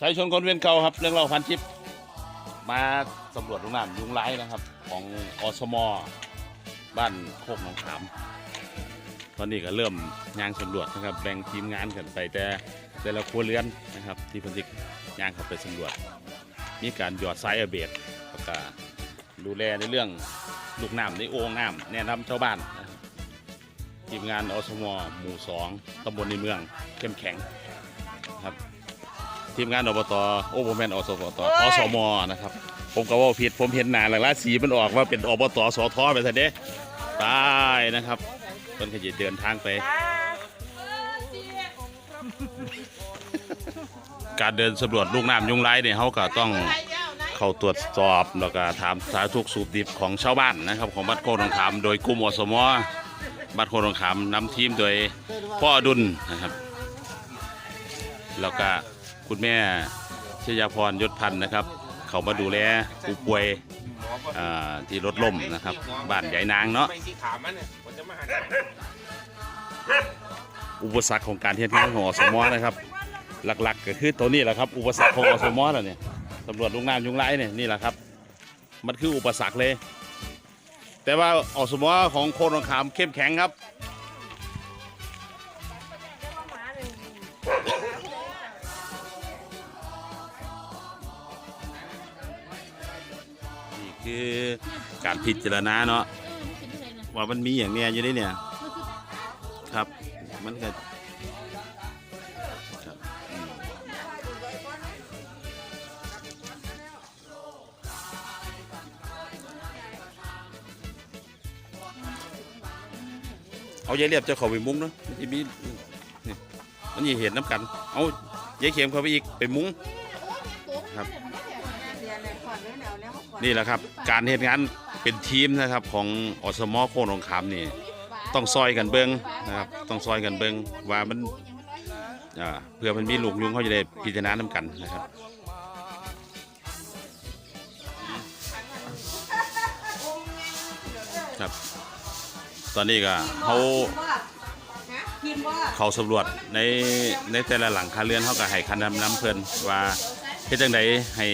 สายชนคนเวียนเก่าครับ เรื่องเราพันทิปมาสำรวจลุงน้ำยุงไร้นะครับ ของอสมบ้านโคกหนองขาม ตอนนี้ก็เริ่มยางสำรวจนะครับ แบ่งทีมงานกันไปแต่แต่ละครัวเรือนนะครับ ที่พันธิกยางเข้าไปสำรวจ มีการหยอดสายอเบดแล้วก็ดูแลในเรื่องลูกน้ำในโอ่งน้ำแนะนำชาวบ้านทีมงานอสมหมู่สองตำบลในเมืองเข้มแข็งครับ ทีมงานอบตโอ้ผมแมนอสมตอสมนะครับ ผมก็ว่าผิดผมเห็นหนาหลังราสีมันออกว่าเป็นอบตสทไปซะเด้ตายนะครับต้นขยิเดินทางไป การเดินสำรวจลูกน้ำยุงไร้เนี่ยเขาก็ต้องเข้าตรวจสอบแล้วก็ถามสาธารณสุขสูบดิบของชาวบ้านนะครับ ของบ้านโคกทองคำโดยกลุ่มอสมบ้านโคกทองคำนำทีมโดยพ่ออดุลนะครับ แล้วก็ คุณแม่ชยาพรยศพันธ์นะครับ เขามาดูแลผู้ป่วยอ่าที่รถล่มนะครับบ้านใหญ่นางเนาะ ไม่ที่ขามันเนี่ยผมจะมาหาอุปสรรคของการเฮ็ดงานของอสมนะครับ หลักๆ ก็คือตัวนี้แหละครับ อุปสรรคของอสมแล้วเนี่ยตำรวจลุงน้ำยุงไร้เนี่ยนี่แหละครับ มันคืออุปสรรคเลย แต่ว่าอสมของโคนทองคำเข้มแข็งครับ คือการพิจารณาเนาะว่ามันมีอย่างเนี้ยอยู่ในเนี่ยครับ มันก็เอายายเรียบจะเข้าไปมุ้งเนาะมันจะมีนี่มันจะเห็นน้ำกัน เอายายเข็มเข้าไปอีกไปมุ้งครับ นี่แหละครับการเหตุงานเป็นทีมนะครับของอสมอโคนองคำนี่ต้องซอยกันเบิงนะครับต้องซอยกันเบิงว่ามันอ่าเพื่อมันมีลูกยุงเขาจะได้พิจารณาน้ำกันนะครับครับ ตอนนี้ก็เขาเขาสำรวจในในแต่ละหลังคาเรือนเขาก็ให้คันนำน้ำเพลินว่าเฮ็ดจังไดให้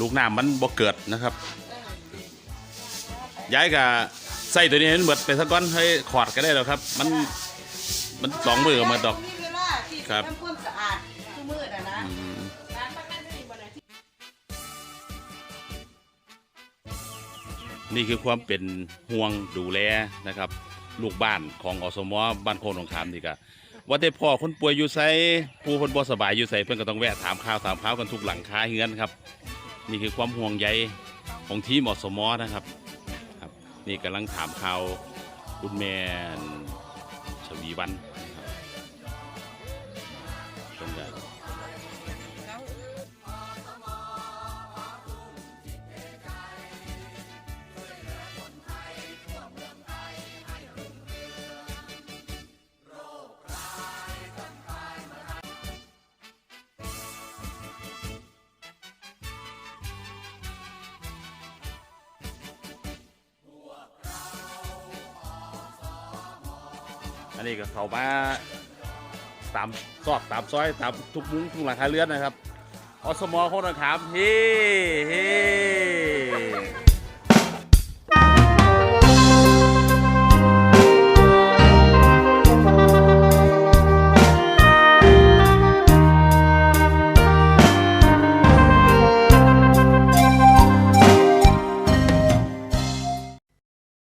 ลูกน้ำมันบ่เกิดนะครับย้ายกับใส่ตัวนี้ให้มันเบิดไปสักก้อนให้ขอดก็ได้แล้วครับ มันมันสองมือกับมันดอกมีเวลาที่ครับทำความสะอาดทุกมือนะนะอืมนี่คือความเป็นห่วงดูแลนะครับ ลูกบ้านของอสมบ้านโคกหนองขามนี่ก็ว่าแต่พ่อคนป่วยอยู่ไสผู้คนบ่สบายอยู่ไสเพิ่นก็ต้องแวะถามข่าวถามข่าวกันทุกหลังคาเฮือนครับ นี่คือความห่วงใยของทีมอสมนะครับครับ นี่กำลังถามข่าวคุณแม่ชวีวัน อันนี้ก็เขามาตามซอกตามซอยตามทุกมุ้งทุกหลังคาเรือนนะครับอสมอโคนขามเฮ้เฮ้